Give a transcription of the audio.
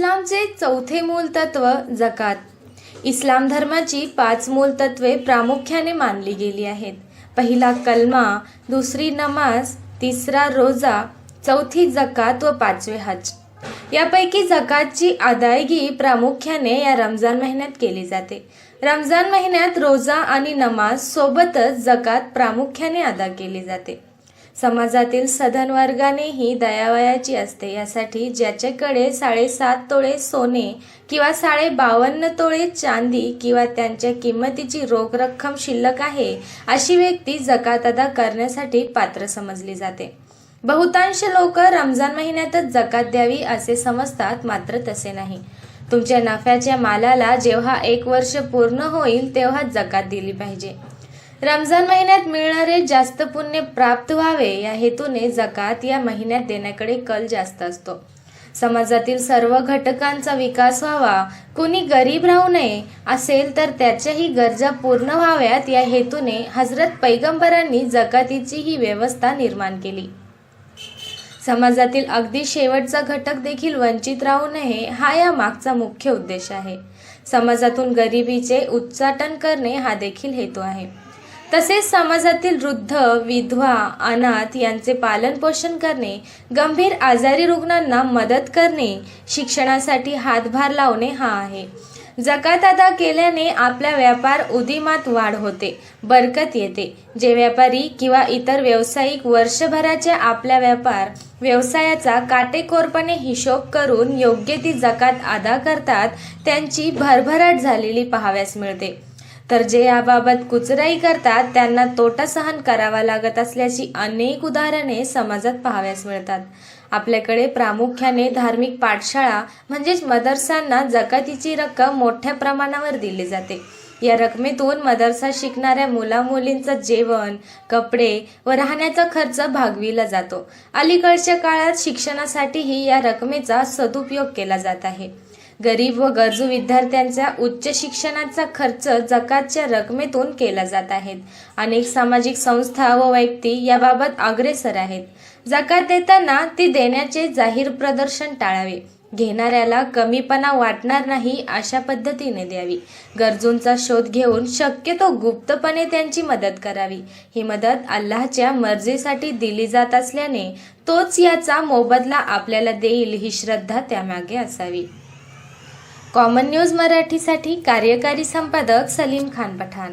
इस्लामचे चौथे मूलतत्व जकात. इस्लाम धर्माची पाच मूलतत्वे प्रामुख्याने मानली गेली आहेत. पहिला कलमा दुसरी नमाज तिसरा रोजा चौथी जकात व पाचवे हज. यापैकी जकातची अदायगी प्रामुख्याने या रमजान महिन्यात केली जाते. रमजान महिन्यात रोजा आणि नमाज सोबतच जकात प्रामुख्याने अदा केली जाते. समाजातील सधन वर्गानेही दयावयाची असते. यासाठी ज्याच्याकडे साडेसात तोळे सोने किंवा साडे बावन्न तोळे चांदी किंवा त्यांच्या किंमतीची रोख रक्कम शिल्लक आहे अशी व्यक्ती जकात अदा करण्यासाठी पात्र समजली जाते. बहुतांश लोक रमजान महिन्यातच जकात द्यावी असे समजतात मात्र तसे नाही. तुमच्या नफ्याच्या मालाला जेव्हा एक वर्ष पूर्ण होईल तेव्हा जकात दिली पाहिजे. रमजान महिन्यात मिळणारे जास्त पुण्य प्राप्त व्हावे या हेतूने जकात या महिन्यात देण्याकडे कल जास्त असतो. समाजातील सर्व घटकांचा विकास व्हावा कुणी गरीब राहू नये असेल तर त्याच्याही गरजा पूर्ण व्हाव्यात या हेतूने हजरत पैगंबरांनी जकातीची ही व्यवस्था निर्माण केली. समाजातील अगदी शेवटचा घटक देखील वंचित राहू नये हा या मागचा मुख्य उद्देश आहे. समाजातून गरिबीचे उच्चाटन करणे हा देखील हेतू आहे. तसेच समाजातील वृद्ध विधवा अनाथ यांचे पालनपोषण करणे गंभीर आजारी रुग्णांना मदत करणे शिक्षणासाठी हातभार लावणे हा आहे. जकात अदा केल्याने आपला व्यापार उदिमात वाढ होते बरकत येते. जे व्यापारी किंवा इतर व्यावसायिक वर्षभराच्या आपल्या व्यापार व्यवसायाचा काटेकोरपणे हिशोब करून योग्य ती जकात अदा करतात त्यांची भरभराट झालेली पाहाव्यास मिळते. तर जे याबाबत कुचराई करतात त्यांना तोटा सहन करावा लागत असल्याची अनेक उदाहरणे समाजात पाहाव्यास मिळतात. आपल्याकडे प्रामुख्याने धार्मिक पाठशाळा म्हणजेच मदरसांना जकातीची रक्कम मोठ्या प्रमाणावर दिली जाते. या रकमेतून मदरसा शिकणाऱ्या मुलामुलींचं जेवण कपडे व राहण्याचा खर्च भागविला जातो. अलीकडच्या काळात शिक्षणासाठीही या रकमेचा सदुपयोग केला जात आहे. गरीब व गरजू विद्यार्थ्यांच्या उच्च शिक्षणाचा खर्च जकातच्या रकमेतून केला जात आहेत अनेक सामाजिक संस्था व व्यक्ती याबाबत अग्रेसर आहेत. जकात देताना ती देण्याचे जाहीर प्रदर्शन टाळावे. घेणाऱ्याला कमीपणा वाटणार नाही अशा पद्धतीने द्यावी. गरजूंचा शोध घेऊन शक्यतो गुप्तपणे त्यांची मदत करावी. ही मदत अल्लाहच्या मर्जीसाठी दिली जात असल्याने तोच याचा मोबदला आपल्याला देईल ही श्रद्धा त्यामागे असावी. कॉमन न्यूज मराठीसाठी कार्यकारी संपादक सलीम खान पठाण.